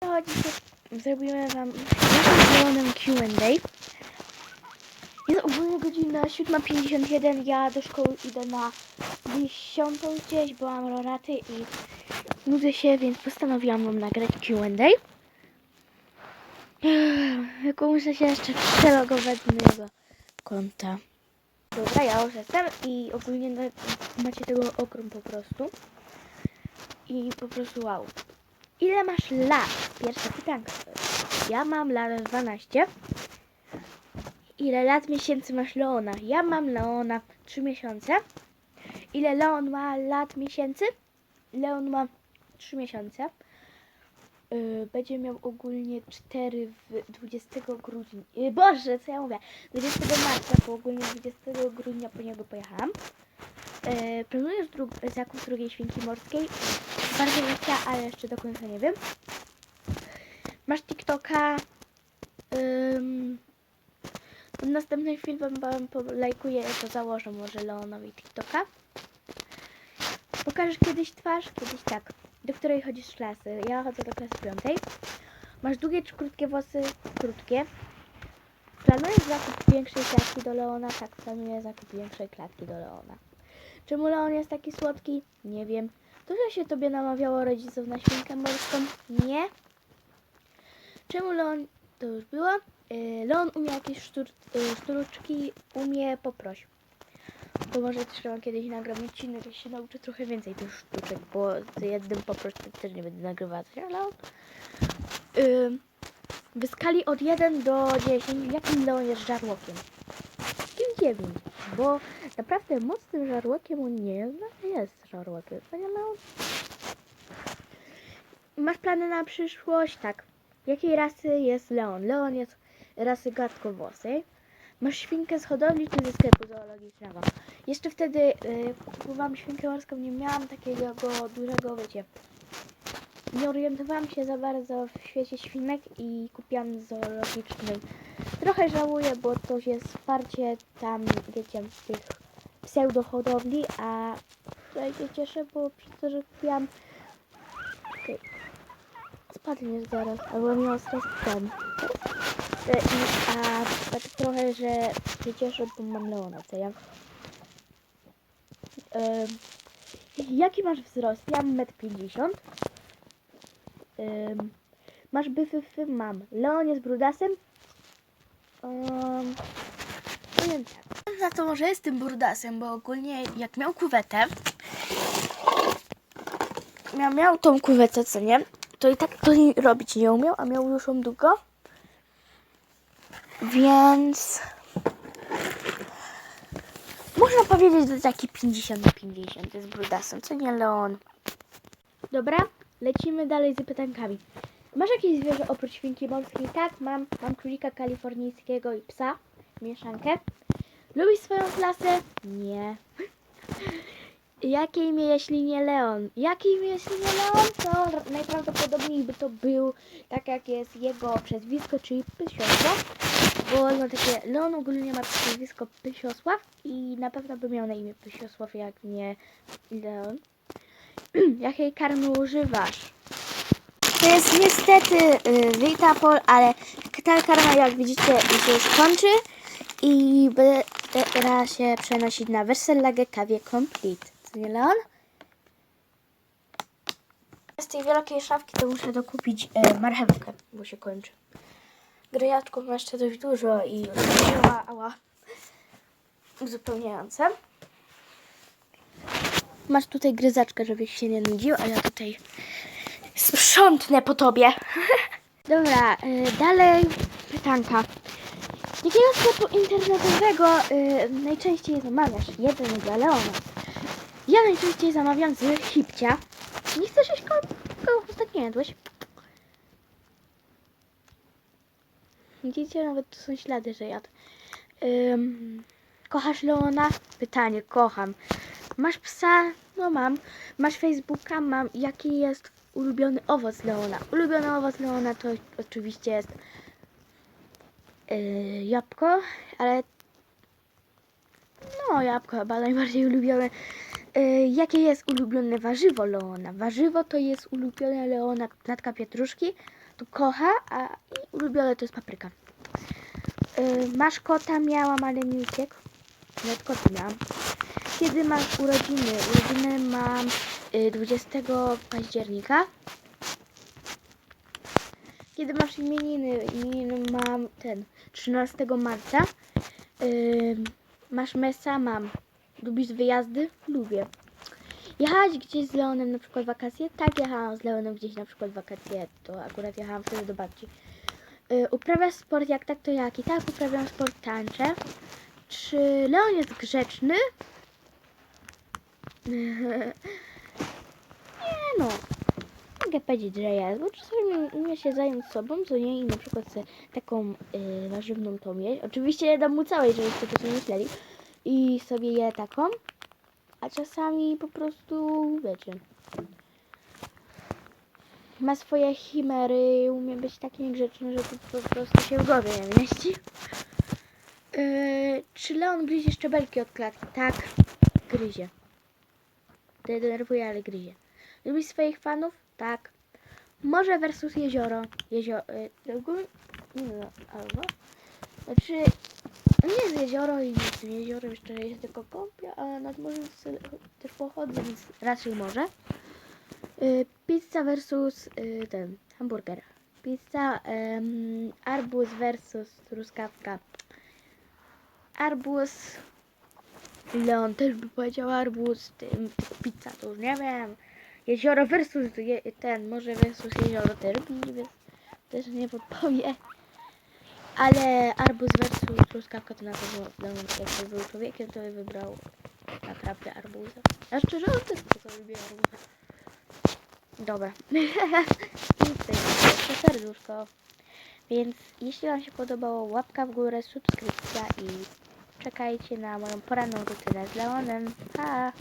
To dzisiaj zrobimy wam zielonym Q&A. Jest ogólnie godzina 7.51, ja do szkoły idę na 10 gdzieś, bo mam roraty i nudzę się, więc postanowiłam wam nagrać Q&A. Tylko muszę się jeszcze przelogować z mojego konta. Dobra, ja już jestem i ogólnie macie tego okrum po prostu. I po prostu wow. Ile masz lat? Pierwsze pytanko. Ja mam lat 12. Ile lat miesięcy masz Leona? Ja mam Leona 3 miesiące. Ile Leon ma lat miesięcy? Leon ma 3 miesiące. Yy, będzie miał ogólnie 4 w 20 grudnia. Yy, Boże, co ja mówię? 20 marca, bo ogólnie 20 grudnia po niego pojechałam. Yy, planujesz dru- zakup drugiej świnki morskiej? Bardzo bym chciała, ale jeszcze do końca nie wiem. Masz TikToka. Pod następnym filmem wam polajkuję, to założę może Leonowi TikToka. Pokażesz kiedyś twarz? Kiedyś tak. Do której chodzisz klasy? Ja chodzę do klasy piątej. Masz długie czy krótkie włosy? Krótkie. Planujesz zakup większej klatki do Leona? Tak, planuję zakup większej klatki do Leona. Czemu Leon jest taki słodki? Nie wiem. Dużo się tobie namawiało rodziców na świnkę morską? Nie. Czemu Leon... To już było. Yy, Leon umie jakieś sztur, yy, sztuczki, umie poproś. To może trzeba kiedyś nagram odcinek, jak się nauczę trochę więcej tych sztuczek, bo z jednym to też nie będę nagrywać, nie Leon? Yy, w skali od 1 do 10, jakim Leon jest żarłokiem? Kim 9, bo naprawdę mocnym żarłokiem on nie jest, ale jest żarłokiem. Panie Leon? Masz plany na przyszłość? Tak. Jakiej rasy jest Leon? Leon jest rasy gładkowłosej. Masz świnkę z hodowli czy ze sklepu zoologicznego? Jeszcze wtedy yy, kupowałam świnkę morską, nie miałam takiego dużego, wiecie, nie orientowałam się za bardzo w świecie świnek i kupiłam z zoologicznym. Trochę żałuję, bo to jest wsparcie tam, wiecie, tych pseudohodowli, a tutaj się cieszę, bo przez to, że kupiłam Okej. Spadniesz zaraz, albo miał stres ten. E, a tak trochę, że się cieszę, bo mam Leona, co ja? Em, jaki masz wzrost? Ja mam 1,50 m. Ym, masz byfy? Mam. Leon jest brudasem? Um, powiem tak. Za to może jestem brudasem, bo ogólnie jak miał kuwetę, miał, miał tą kuwetę, co nie? To i tak to nie- robić nie umiał, a miał już ją długo. Więc można powiedzieć, że taki 50 na 50 jest brudasem, co nie Leon? Dobra, lecimy dalej z pytankami. Masz jakieś zwierzę oprócz świnki morskiej? Tak, mam. Mam królika kalifornijskiego i psa. Mieszankę. Lubisz swoją klasę? Nie. Jakie imię, jeśli nie Leon? Jakie imię, jeśli nie Leon? To najprawdopodobniej by to był, tak jak jest jego przezwisko, czyli Pysiosław. Bo no takie, Leon ogólnie ma przezwisko Pysiosław i na pewno by miał na imię Pysiosław, jak nie Leon. Jakiej karmy używasz? To jest niestety y, Vitapol, ale ta karma jak widzicie się już kończy i teraz się przenosić na Wersellage Kawie Complete. Co nie Leon? Z tej wielkiej szafki to muszę dokupić y, marchewkę, bo się kończy. Gryjaczków ma jeszcze dość dużo i już wzięła, ała, uzupełniające. Masz tutaj gryzaczkę, żebyś się nie nudził, a ja tutaj sprzątnę po tobie. Dobra, y, dalej pytanka. Jakiego sklepu internetowego y, najczęściej zamawiasz? Jeden dla Leona. Ja najczęściej zamawiam z Hipcia. Nie chcesz iść koło, koło ostatnio jadłeś? Widzicie, nawet tu są ślady, że jadł. Ym, kochasz Leona? Pytanie, kocham. Masz psa? No mam. Masz Facebooka? Mam. Jaki jest ulubiony owoc Leona? Ulubiony owoc Leona to oczywiście jest yy, jabłko, ale no jabłko chyba najbardziej ulubione. Yy, jakie jest ulubione warzywo Leona? Warzywo to jest ulubione Leona klatka pietruszki. to kocha, a ulubione to jest papryka. Yy, masz kota, miałam, ale mi uciekł. Nawet kota miałam. Kiedy masz urodziny? Urodziny mam y, 20 października. Kiedy masz imieniny? Imieniny mam ten 13 marca. Ym, masz mesa? Mam. Lubisz wyjazdy? Lubię. Jechać gdzieś z Leonem na przykład wakacje? Tak, jechałam z Leonem gdzieś na przykład wakacje. To akurat jechałam wtedy do babci. Y, uprawiasz sport? Jak tak, to jaki? Tak, uprawiam sport, tańczę. Czy Leon jest grzeczny? Nie no. Mogę powiedzieć, że jest, bo czasami umie się zająć sobą, co nie, i na przykład sobie taką y, warzywną tą jeść. Oczywiście nie dam mu całej, żebyście to nie myśleli. I sobie je taką. A czasami po prostu, wiecie, ma swoje chimery, umie być taki niegrzeczny, że to po prostu się w głowie nie mieści. Yy, czy Leon gryzie szczebelki od klatki? Tak, gryzie. Denerwuje, ale gryzie. Lubisz swoich fanów? Tak. Morze versus jezioro. Jezioro. Nie no, albo. Znaczy, nie jest jezioro i nic jezioro, jeszcze jest tylko kąpia, a nad morzem też pochodzę, więc raczej morze. Yy, pizza versus yy, ten, hamburger. Pizza, em, arbuz versus truskawka. Arbuz. Leon też by powiedział arbuz, tym, pizza to już nie wiem. Jezioro versus ten, może versus jezioro też, więc też nie podpowie. Ale arbuz versus truskawka to na pewno Leon jakby był człowiekiem, to by wybrał naprawdę arbuza. A szczerze, on też tylko lubię arbuza. Dobra. Mam jeszcze serduszko. Więc jeśli Wam się podobało, łapka w górę, subskrypcja i czekajcie na moją poranną rutynę z Leonem. Pa!